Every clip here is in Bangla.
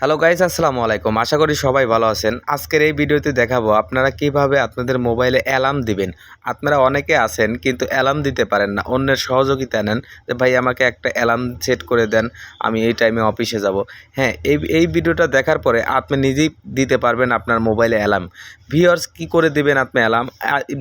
হ্যালো গাইস আসসালামু আলাইকুম। আশা করি সবাই ভালো আছেন। আজকের এই ভিডিওতে দেখাবো আপনারা কীভাবে আপনাদের মোবাইলে অ্যালার্ম দিবেন। আপনারা অনেকে আছেন কিন্তু অ্যালার্ম দিতে পারেন না। অন্যের সহযোগিতা নেন যে, ভাই, আমাকে একটা অ্যালার্ম সেট করে দেন, আমি এই টাইমে অফিসে যাব। হ্যাঁ এই এই ভিডিওটা দেখার পরে আপনি নিজেই দিতে পারবেন আপনার মোবাইলে অ্যালার্ম। ভিওর্স কি করে দিবেন আপনি অ্যালার্ম?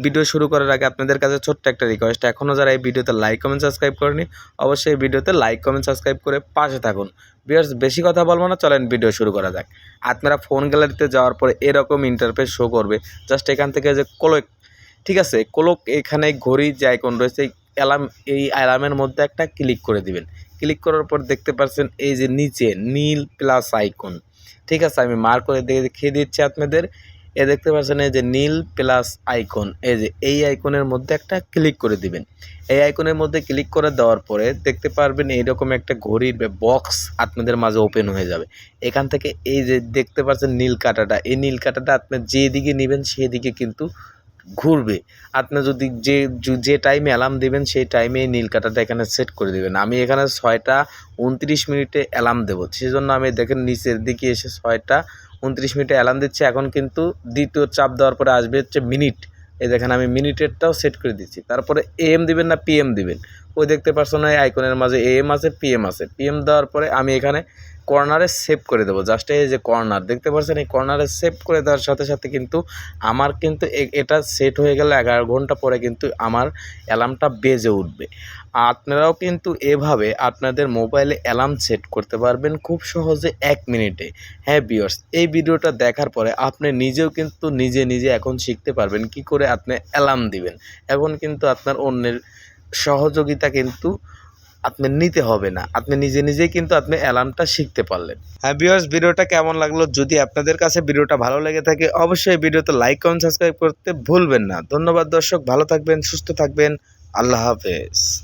ভিডিও শুরু করার আগে আপনাদের কাছে ছোট্ট একটা রিকোয়েস্ট এখনও যারা এই ভিডিওতে লাইক কমেন্ট সাবস্ক্রাইব করেনি অবশ্যই এই ভিডিওতে লাইক কমেন্ট সাবস্ক্রাইব করে পাশে থাকুন। বিয়ার্স বেশি কথা বলব না, চলেন ভিডিও শুরু করা যাক। আপনারা ফোন গ্যালারিতে যাওয়ার পরে এরকম ইন্টারফেস শো করবে। জাস্ট এখান থেকে যে কোলোক ঠিক আছে? কোলোক এখানে ঘড়ি যে আইকন রয়েছে, এই অ্যালার্ম এই অ্যালার্মের মধ্যে একটা ক্লিক করে দিবেন। ক্লিক করার পর দেখতে পাচ্ছেন এই যে নিচে নীল প্লাস আইকন ঠিক আছে? আমি মার করে দেখিয়ে দিচ্ছি আপনাদের। এ দেখতে পাচ্ছেন এই যে নীল প্লাস আইকন, এই যে এই আইকনের মধ্যে একটা ক্লিক করে দিবেন। এই আইকনের মধ্যে ক্লিক করে দেওয়ার পরে দেখতে পারবেন এইরকম একটা ঘড়ির বক্স আপনাদের মাঝে ওপেন হয়ে যাবে। এখান থেকে এই যে দেখতে পাচ্ছেন নীল কাঁটাটা, এই নীল কাঁটাটা আপনি যেদিকে নেবেন সেদিকে কিন্তু ঘুরবে। আপনি যদি যে যে টাইমে অ্যালার্ম দেবেন সেই টাইমে নীল কাঁটাটা এখানে সেট করে দেবেন। আমি এখানে ছয়টা উনত্রিশ মিনিটে অ্যালার্ম দেবো। সেই জন্য আমি দেখেন নিচের দিকে এসে ছয়টা উনত্রিশ মিনিটে অ্যালার্ম দিচ্ছে। এখন কিন্তু দ্বিতীয় চাপ দেওয়ার পরে আসবে হচ্ছে মিনিট এই দেখেন আমি মিনিটেরটাও সেট করে দিচ্ছি। তারপরে এম দিবেন না পিএম দিবেন? ওই দেখতে পারছ না, এই আইকনের মাঝে এ এম আছে পিএম আছে। পিএম দেওয়ার পরে আমি এখানে কর্নারে সেভ করে দেবো। জাস্ট এই যে কর্নার দেখতে পাচ্ছেন এই কর্নারে সেভ করে দেওয়ার সাথে সাথে কিন্তু আমার কিন্তু এটা সেট হয়ে গেলে এগারো ঘণ্টা পরে কিন্তু আমার অ্যালার্মটা বেজে উঠবে। আপনারাও কিন্তু এভাবে আপনাদের মোবাইলে অ্যালার্ম সেট করতে পারবেন খুব সহজে এক মিনিটে। হ্যাঁ বিয়ার্স এই ভিডিওটা দেখার পরে আপনি নিজেও কিন্তু নিজে নিজে এখন শিখতে পারবেন কি করে আপনি অ্যালার্ম দিবেন। এখন কিন্তু আপনার অন্যের সহযোগিতা কিন্তু আপনি নিতে হবে না। আপনি নিজে নিজেই কিন্তু আপনি অ্যালার্মটা শিখতে পারলেন। হ্যাঁ বিয়ার্স ভিডিওটা কেমন লাগল? যদি আপনাদের কাছে ভিডিওটা ভালো লেগে থাকে, অবশ্যই ভিডিওতে লাইক কমেন্ট সাবস্ক্রাইব করতে ভুলবেন না। ধন্যবাদ দর্শক, ভালো থাকবেন, সুস্থ থাকবেন। আল্লাহ হাফেজ।